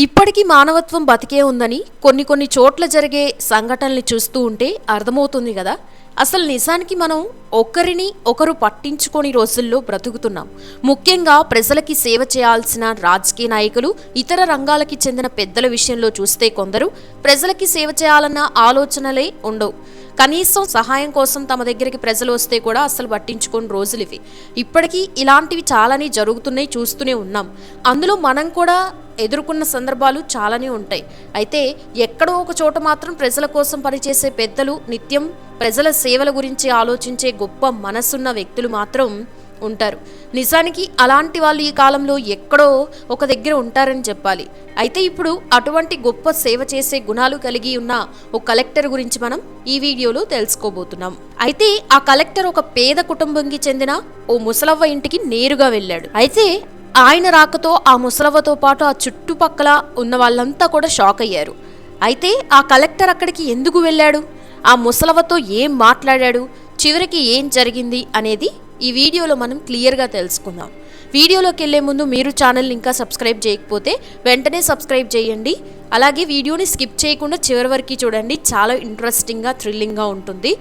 ఇప్పటికీ మానవత్వం బతికే ఉందని కొన్ని కొన్ని చోట్ల జరిగే సంఘటనల్ని చూస్తూ ఉంటే అర్థమవుతుంది కదా. అసలు నిజానికి మనం ఒకరిని ఒకరు పట్టించుకొని రోజుల్లో బ్రతుకుతున్నాం. ముఖ్యంగా ప్రజలకి సేవ చేయాల్సిన రాజకీయ నాయకులు ఇతర రంగాలకి చెందిన పెద్దల విషయంలో చూస్తే కొందరు ప్రజలకి సేవ చేయాలన్న ఆలోచనలే ఉండవు. కనీసం సహాయం కోసం తమ దగ్గరికి ప్రజలు వస్తే కూడా అసలు పట్టించుకోని రోజులు ఇవి. ఇప్పటికీ ఇలాంటివి చాలానే జరుగుతున్నాయి చూస్తూనే ఉన్నాం. అందులో మనం కూడా ఎదుర్కొన్న సందర్భాలు చాలానే ఉంటాయి. అయితే ఎక్కడో ఒక చోట మాత్రం ప్రజల కోసం పనిచేసే పెద్దలు నిత్యం ప్రజల సేవల గురించి ఆలోచించే గొప్ప మనసున్న వ్యక్తులు మాత్రం ఉంటారు. నిజానికి అలాంటి వాళ్ళు ఈ కాలంలో ఎక్కడో ఒక దగ్గర ఉంటారని చెప్పాలి. అయితే ఇప్పుడు అటువంటి గొప్ప సేవ చేసే గుణాలు కలిగి ఉన్న ఒక కలెక్టర్ గురించి మనం ఈ వీడియోలో తెలుసుకోబోతున్నాం. అయితే ఆ కలెక్టర్ ఒక పేద కుటుంబంకి చెందిన ఓ ముసలవ్వ ఇంటికి నేరుగా వెళ్ళాడు. అయితే ఆయన రాకతో ఆ ముసలవ్వతో పాటు ఆ చుట్టుపక్కల ఉన్న వాళ్ళంతా కూడా షాక్ అయ్యారు. అయితే ఆ కలెక్టర్ అక్కడికి ఎందుకు వెళ్ళాడు? ఆ ముసలవ్వతో ఏం మాట్లాడాడు? చివరికి ఏం జరిగింది అనేది ఈ వీడియోలో మనం క్లియర్గా తెలుసుకుందాం. వీడియోలోకి వెళ్ళే ముందు మీరు ఛానల్ని ఇంకా సబ్స్క్రైబ్ చేయకపోతే వెంటనే సబ్స్క్రైబ్ చేయండి. అలాగే వీడియోని స్కిప్ చేయకుండా చివరి వరకు చూడండి. చాలా ఇంట్రెస్టింగ్గా థ్రిల్లింగ్గా ఉంటుంది.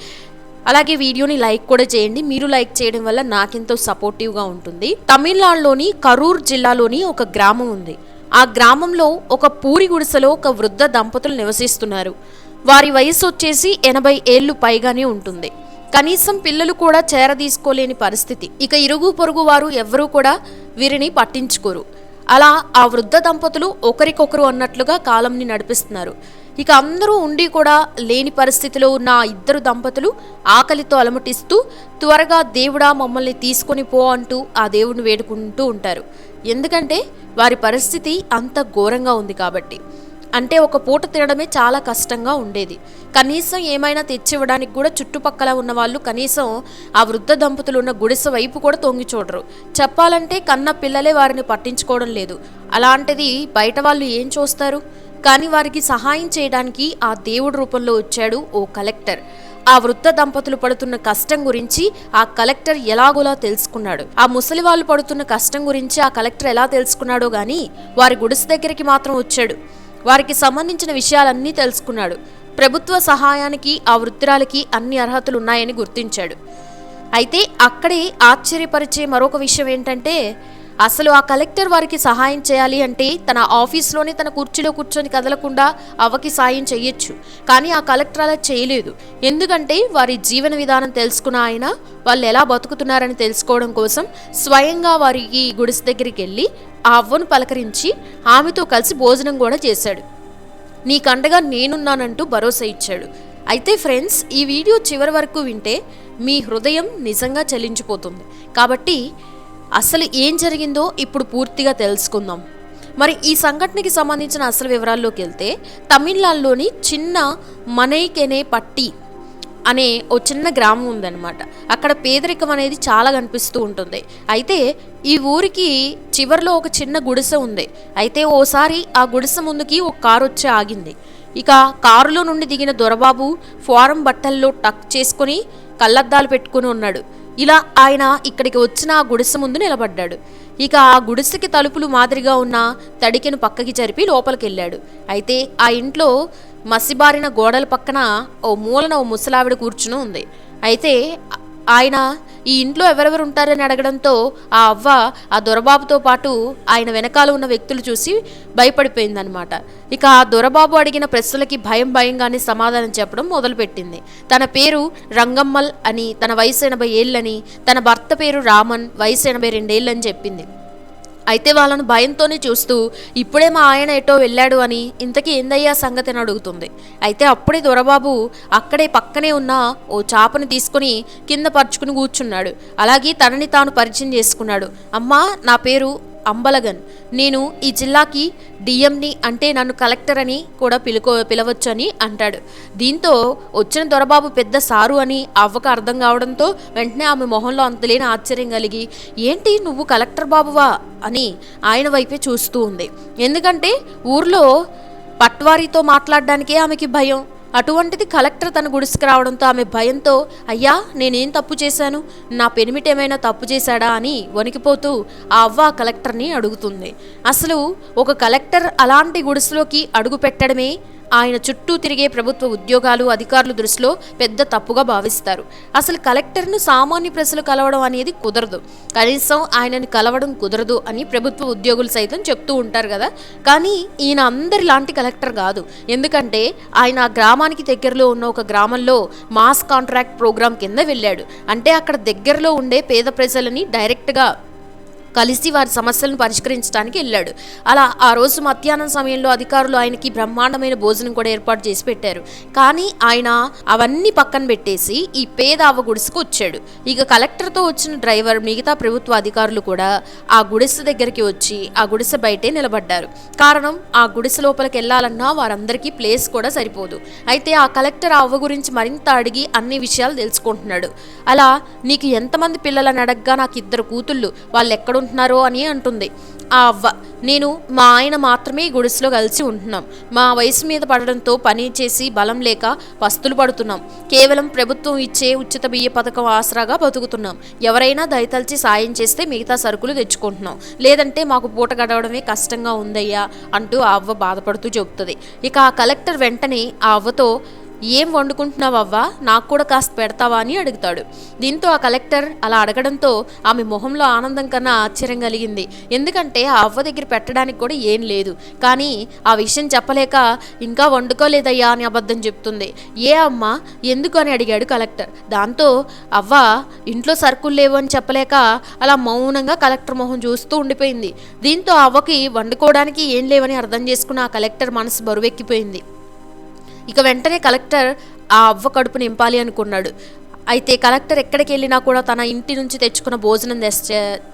అలాగే వీడియోని లైక్ కూడా చేయండి. మీరు లైక్ చేయడం వల్ల నాకెంతో సపోర్టివ్గా ఉంటుంది. తమిళనాడులోని కరూర్ జిల్లాలోని ఒక గ్రామం ఉంది. ఆ గ్రామంలో ఒక పూరి గుడిసెలో ఒక వృద్ధ దంపతులు నివసిస్తున్నారు. వారి వయసు వచ్చేసి ఎనభై ఏళ్ళు పైగానే ఉంటుంది. కనీసం పిల్లలు కూడా చేరదీసుకోలేని పరిస్థితి. ఇక ఇరుగు పొరుగు వారు ఎవ్వరూ కూడా వీరిని పట్టించుకోరు. అలా ఆ వృద్ధ దంపతులు ఒకరికొకరు అన్నట్లుగా కాలంని నడిపిస్తున్నారు. ఇక అందరూ ఉండి కూడా లేని పరిస్థితిలో ఉన్న ఆ ఇద్దరు దంపతులు ఆకలితో అలమటిస్తూ త్వరగా దేవుడా మమ్మల్ని తీసుకొని పో అంటూ ఆ దేవుడిని వేడుకుంటూ ఉంటారు. ఎందుకంటే వారి పరిస్థితి అంత ఘోరంగా ఉంది కాబట్టి. అంటే ఒక పూట తినడమే చాలా కష్టంగా ఉండేది. కనీసం ఏమైనా తెచ్చివ్వడానికి కూడా చుట్టుపక్కల ఉన్న వాళ్ళు కనీసం ఆ వృద్ధ దంపతులు ఉన్న గుడిసె వైపు కూడా తొంగి చూడరు. చెప్పాలంటే కన్న పిల్లలే వారిని పట్టించుకోవడం లేదు. అలాంటిది బయట వాళ్ళు ఏం చూస్తారు? కానీ వారికి సహాయం చేయడానికి ఆ దేవుడి రూపంలో వచ్చాడు ఓ కలెక్టర్. ఆ వృద్ధ దంపతులు పడుతున్న కష్టం గురించి ఆ కలెక్టర్ ఎలాగోలా తెలుసుకున్నాడు. ఆ ముసలి వాళ్ళు పడుతున్న కష్టం గురించి ఆ కలెక్టర్ ఎలా తెలుసుకున్నాడో గాని వారి గుడిసె దగ్గరికి మాత్రం వచ్చాడు. వారికి సంబంధించిన విషయాలన్నీ తెలుసుకున్నాడు. ప్రభుత్వ సహాయానికి ఆ వృద్ధురాలకి అన్ని అర్హతలు ఉన్నాయని గుర్తించాడు. అయితే అక్కడే ఆశ్చర్యపరిచే మరొక విషయం ఏంటంటే అసలు ఆ కలెక్టర్ వారికి సహాయం చేయాలి అంటే తన ఆఫీస్లోనే తన కుర్చీలో కూర్చొని కదలకుండా అవ్వకి సాయం చేయొచ్చు కానీ ఆ కలెక్టర్ అలా చేయలేదు. ఎందుకంటే వారి జీవన విధానం తెలుసుకున్న ఆయన వాళ్ళు ఎలా బతుకుతున్నారని తెలుసుకోవడం కోసం స్వయంగా వారి ఈ గుడిసె దగ్గరికి వెళ్ళి ఆ అవ్వను పలకరించి ఆమెతో కలిసి భోజనం కూడా చేశాడు. నీకండగా నేనున్నానంటూ భరోసా ఇచ్చాడు. అయితే ఫ్రెండ్స్ ఈ వీడియో చివరి వరకు వింటే మీ హృదయం నిజంగా చలించిపోతుంది. కాబట్టి అసలు ఏం జరిగిందో ఇప్పుడు పూర్తిగా తెలుసుకుందాం. మరి ఈ సంఘటనకి సంబంధించిన అసలు వివరాల్లోకి వెళ్తే తమిళనాడులోని చిన్న మనైకెనే పట్టి అనే ఓ చిన్న గ్రామం ఉందన్నమాట. అక్కడ పేదరికం అనేది చాలా కనిపిస్తూ ఉంటుంది. అయితే ఈ ఊరికి చివరిలో ఒక చిన్న గుడిసె ఉంది. అయితే ఓసారి ఆ గుడిసె ముందుకి ఒక కారు వచ్చి ఆగింది. ఇక కారులో నుండి దిగిన దొరబాబు ఫారం బట్టల్లో టక్ చేసుకుని కళ్ళద్దాలు పెట్టుకుని ఉన్నాడు. ఇలా ఆయన ఇక్కడికి వచ్చిన ఆ గుడిసె ముందు నిలబడ్డాడు. ఇక ఆ గుడిసెకి తలుపులు మాదిరిగా ఉన్న తడికెను పక్కకి జరిపి లోపలికి వెళ్ళాడు అయితే ఆ ఇంట్లో మసిబారిన గోడల పక్కన ఓ మూలన ఓ ముసలావిడ కూర్చుని ఉంది. అయితే ఆయన ఈ ఇంట్లో ఎవరెవరు ఉంటారని అడగడంతో ఆ అవ్వ ఆ దొరబాబుతో పాటు ఆయన వెనకాల ఉన్న వ్యక్తులు చూసి భయపడిపోయిందనమాట ఇక ఆ దొరబాబు అడిగిన ప్రశ్నలకి భయం భయంగానే సమాధానం చెప్పడం మొదలుపెట్టింది. తన పేరు రంగమ్మల్ అని తన వయసు ఎనభై ఏళ్ళని తన భర్త పేరు రామన్ వయసు ఎనభై రెండేళ్ళని చెప్పింది. అయితే వాళ్ళను భయంతోనే చూస్తూ ఇప్పుడే మా ఆయన ఎటో వెళ్ళాడు అని ఇంతకీ ఏందయ్యా సంగతి? అని అడుగుతుంది. అయితే అప్పుడే దొరబాబు అక్కడే పక్కనే ఉన్న ఓ చాపను తీసుకుని కింద పరుచుకుని కూర్చున్నాడు. అలాగే తనని తాను పరిచయం చేసుకున్నాడు. అమ్మా నా పేరు అంబలగన్. నేను ఈ జిల్లాకి డిఎంని అంటే నన్ను కలెక్టర్ అని కూడా పిలుకో పిలవచ్చని అంటాడు. దీంతో వచ్చిన దొరబాబు పెద్ద సారు అని అవ్వకు అర్థం కావడంతో వెంటనే ఆమె మొహంలో అంతలేని ఆశ్చర్యం కలిగి ఏంటి నువ్వు కలెక్టర్ బాబువా? అని ఆయన వైపే చూస్తూ ఉంది. ఎందుకంటే ఊర్లో పట్వారీతో మాట్లాడడానికే ఆమెకి భయం. అటువంటిది కలెక్టర్ తన గుడిసుకు రావడంతో ఆమె భయంతో అయ్యా నేనేం తప్పు చేశాను? నా పెనిమిటేమైనా తప్పు చేశాడా? అని వణికిపోతూ ఆ అవ్వ కలెక్టర్ని అడుగుతుంది. అసలు ఒక కలెక్టర్ అలాంటి గుడిసెలోకి అడుగు పెట్టడమే ఆయన చుట్టూ తిరిగే ప్రభుత్వ ఉద్యోగాలు అధికారులు దృష్టిలో పెద్ద తప్పుగా భావిస్తారు. అసలు కలెక్టర్ను సామాన్య ప్రజలు కలవడం అనేది కుదరదు. కనీసం ఆయనను కలవడం కుదరదు అని ప్రభుత్వ ఉద్యోగులు సైతం చెప్తూ ఉంటారు కదా. కానీ ఈయన అందరి లాంటి కలెక్టర్ కాదు. ఎందుకంటే ఆయన ఆ గ్రామానికి దగ్గరలో ఉన్న ఒక గ్రామంలో మాస్ కాంట్రాక్ట్ ప్రోగ్రాం కింద వెళ్ళాడు. అంటే అక్కడ దగ్గరలో ఉండే పేద ప్రజలని డైరెక్ట్గా కలిసి వారి సమస్యలను పరిష్కరించడానికి వెళ్ళాడు. అలా ఆ రోజు మధ్యాహ్నం సమయంలో అధికారులు ఆయనకి బ్రహ్మాండమైన భోజనం కూడా ఏర్పాటు చేసి పెట్టారు. కానీ ఆయన అవన్నీ పక్కన పెట్టేసి ఈ పేద అవ్వ గుడిసెకు వచ్చాడు. ఇక కలెక్టర్తో వచ్చిన డ్రైవర్ మిగతా ప్రభుత్వ అధికారులు కూడా ఆ గుడిసె దగ్గరికి వచ్చి ఆ గుడిసె బయటే నిలబడ్డారు. కారణం ఆ గుడిసె లోపలికి వెళ్ళాలన్నా వారందరికీ ప్లేస్ కూడా సరిపోదు. అయితే ఆ కలెక్టర్ ఆ అవ్వ గురించి మరింత అడిగి అన్ని విషయాలు తెలుసుకుంటున్నాడు. అలా నీకు ఎంతమంది పిల్లలని అడగ్గా నాకు ఇద్దరు కూతుళ్ళు వాళ్ళు ఎక్కడ ఉంటున్నారు అని అంటుంది. ఆ అవ్వ నేను మా ఆయన మాత్రమే గుడిసెలో కలిసి ఉంటున్నాం. మా వయసు మీద పడడంతో పని చేసి బలం లేక పస్తులు పడుతున్నాం. కేవలం ప్రభుత్వం ఇచ్చే ఉచిత బియ్య పథకం ఆసరాగా బతుకుతున్నాం. ఎవరైనా దయతలిచి సాయం చేస్తే మిగతా సరుకులు తెచ్చుకుంటున్నాం. లేదంటే మాకు పూట గడవడమే కష్టంగా ఉందయ్యా అంటూ ఆ అవ్వ బాధపడుతూ చెబుతుంది. ఇక ఆ కలెక్టర్ వెంటనే ఆ అవ్వతో ఏం వండుకుంటున్నావవ్వా? నాకు కూడా కాస్త పెడతావా? అని అడుగుతాడు. దీంతో ఆ కలెక్టర్ అలా అడగడంతో ఆమె మొహంలో ఆనందం కన్నా ఆశ్చర్యం కలిగింది. ఎందుకంటే ఆ అవ్వ దగ్గర పెట్టడానికి కూడా ఏం లేదు. కానీ ఆ విషయం చెప్పలేక ఇంకా వండుకోలేదయ్యా అని అబద్ధం చెప్తుంది. ఏ అమ్మ? ఎందుకు? అని అడిగాడు కలెక్టర్. దాంతో అవ్వ ఇంట్లో సరుకులు లేవు అని చెప్పలేక అలా మౌనంగా కలెక్టర్ మొహం చూస్తూ ఉండిపోయింది. దీంతో అవ్వకి వండుకోవడానికి ఏం లేవని అర్థం చేసుకున్న ఆ కలెక్టర్ మనసు బరువెక్కిపోయింది. ఇక వెంటనే కలెక్టర్ ఆ అవ్వ కడుపు నింపాలి అనుకున్నాడు. అయితే కలెక్టర్ ఎక్కడికి వెళ్ళినా కూడా తన ఇంటి నుంచి తెచ్చుకున్న భోజనం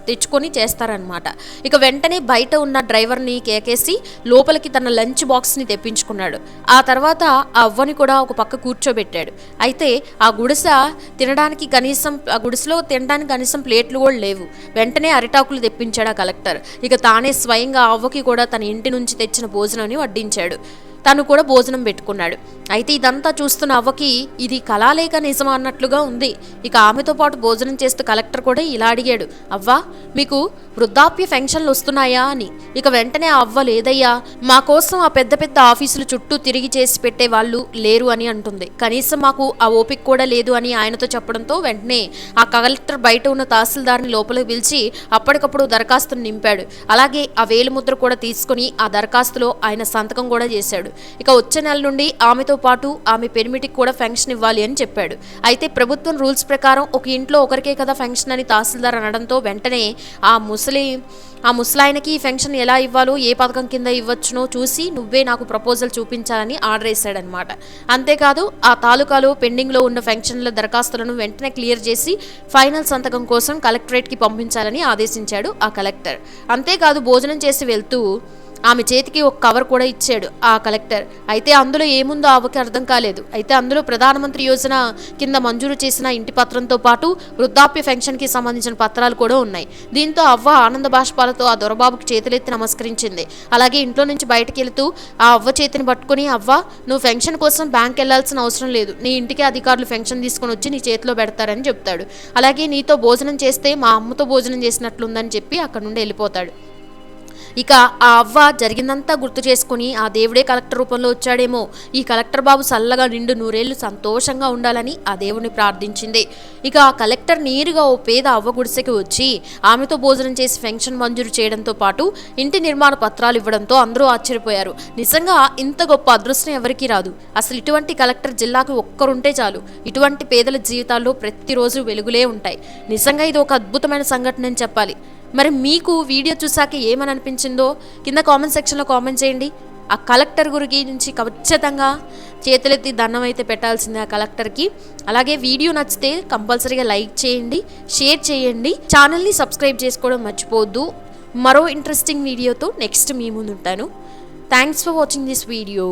తెచ్చుకొని చేస్తారనమాట. ఇక వెంటనే బయట ఉన్న డ్రైవర్ని కేకేసి లోపలికి తన లంచ్ బాక్స్ని తెప్పించుకున్నాడు. ఆ తర్వాత ఆ అవ్వని కూడా ఒక పక్క కూర్చోబెట్టాడు. అయితే ఆ గుడిసె తినడానికి కనీసం ఆ గుడిసెలో తినడానికి కనీసం ప్లేట్లు కూడా లేవు. వెంటనే అరిటాకులు తెప్పించాడు ఆ కలెక్టర్. ఇక తానే స్వయంగా ఆ అవ్వకి కూడా తన ఇంటి నుంచి తెచ్చిన భోజనాన్ని వడ్డించాడు. తను కూడా భోజనం పెట్టుకున్నాడు. అయితే ఇదంతా చూస్తున్న అవ్వకి ఇది కళాలేక నిజమా అన్నట్లుగా ఉంది. ఇక ఆమెతో పాటు భోజనం చేస్తూ కలెక్టర్ కూడా ఇలా అడిగాడు. అవ్వా మీకు వృద్ధాప్య పెన్షన్లు వస్తున్నాయా? అని. ఇక వెంటనే ఆ అవ్వ లేదయ్యా మా కోసం ఆ పెద్ద పెద్ద ఆఫీసులు చుట్టూ తిరిగి చేసి పెట్టే వాళ్ళు లేరు అని అంటుంది. కనీసం మాకు ఆ ఓపిక కూడా లేదు అని ఆయనతో చెప్పడంతో వెంటనే ఆ కలెక్టర్ బయట ఉన్న తహసీల్దార్ని లోపలికి పిలిచి అప్పటికప్పుడు దరఖాస్తును నింపాడు. అలాగే ఆ వేలిముద్ర కూడా తీసుకుని ఆ దరఖాస్తులో ఆయన సంతకం కూడా చేశాడు. ఇక వచ్చే నెల నుండి ఆమెతో పాటు ఆమె పెనిమిటికి కూడా ఫెన్షన్ ఇవ్వాలి అని చెప్పాడు. అయితే ప్రభుత్వం రూల్స్ ప్రకారం ఒక ఇంట్లో ఒకరికే కదా ఫెన్షన్ అని తహసీల్దార్ అనడంతో వెంటనే ఆ ముసలి ఆ ముసలాయనకి ఈ ఫెన్షన్ ఎలా ఇవ్వాలో ఏ పథకం కింద ఇవ్వచ్చునో చూసి నువ్వే నాకు ప్రపోజల్ చూపించాలని ఆర్డర్ వేశాడనమాట అంతేకాదు ఆ తాలూకాలో పెండింగ్లో ఉన్న ఫెన్షన్ల దరఖాస్తులను వెంటనే క్లియర్ చేసి ఫైనల్ సంతకం కోసం కలెక్టరేట్కి పంపించాలని ఆదేశించాడు ఆ కలెక్టర్. అంతేకాదు భోజనం చేసి వెళ్తూ ఆమె చేతికి ఒక కవర్ కూడా ఇచ్చాడు ఆ కలెక్టర్. అయితే అందులో ఏముందో ఆమెకి అర్థం కాలేదు. అయితే అందులో ప్రధానమంత్రి యోజన కింద మంజూరు చేసిన ఇంటి పత్రంతో పాటు వృద్ధాప్య పెన్షన్కి సంబంధించిన పత్రాలు కూడా ఉన్నాయి. దీంతో అవ్వ ఆనంద బాష్పాలతో ఆ దొరబాబుకి చేతులెత్తి నమస్కరించింది. అలాగే ఇంట్లో నుంచి బయటకు వెళుతూ ఆ అవ్వ చేతిని పట్టుకుని అవ్వ నువ్వు పెన్షన్ కోసం బ్యాంక్ వెళ్ళాల్సిన అవసరం లేదు. నీ ఇంటికి అధికారులు పెన్షన్ తీసుకొని వచ్చి నీ చేతిలో పెడతారని చెప్తాడు. అలాగే నీతో భోజనం చేస్తే మా అమ్మతో భోజనం చేసినట్లుందని చెప్పి అక్కడ నుండి వెళ్ళిపోతాడు. ఇక ఆ అవ్వ జరిగిందంతా గుర్తు చేసుకుని ఆ దేవుడే కలెక్టర్ రూపంలో వచ్చాడేమో. ఈ కలెక్టర్ బాబు చల్లగా నిండు నూరేళ్ళు సంతోషంగా ఉండాలని ఆ దేవుని ప్రార్థించింది. ఇక ఆ కలెక్టర్ నేరుగా ఓ పేద అవ్వ గుడిసెకి వచ్చి ఆమెతో భోజనం చేసి పెన్షన్ మంజూరు చేయడంతో పాటు ఇంటి నిర్మాణ పత్రాలు ఇవ్వడంతో అందరూ ఆశ్చర్యపోయారు. నిజంగా ఇంత గొప్ప అదృష్టం ఎవరికీ రాదు. అసలు ఇటువంటి కలెక్టర్ జిల్లాకు ఒక్కరుంటే చాలు. ఇటువంటి పేదల జీవితాల్లో ప్రతిరోజు వెలుగులే ఉంటాయి. నిజంగా ఇది ఒక అద్భుతమైన సంఘటన అని చెప్పాలి. మరి మీకు వీడియో చూసాక ఏమని అనిపించిందో కింద కామెంట్ సెక్షన్లో కామెంట్ చేయండి. ఆ కలెక్టర్ గురించి నుంచి ఖచ్చితంగా చేతులెత్తి దండం అయితే పెట్టాల్సిందే ఆ కలెక్టర్కి. అలాగే వీడియో నచ్చితే కంపల్సరీగా లైక్ చేయండి షేర్ చేయండి. ఛానల్ని సబ్స్క్రైబ్ చేసుకోవడం మర్చిపోవద్దు. మరో ఇంట్రెస్టింగ్ వీడియోతో నెక్స్ట్ మీ ముందు ఉంటాను thanks for watching this video.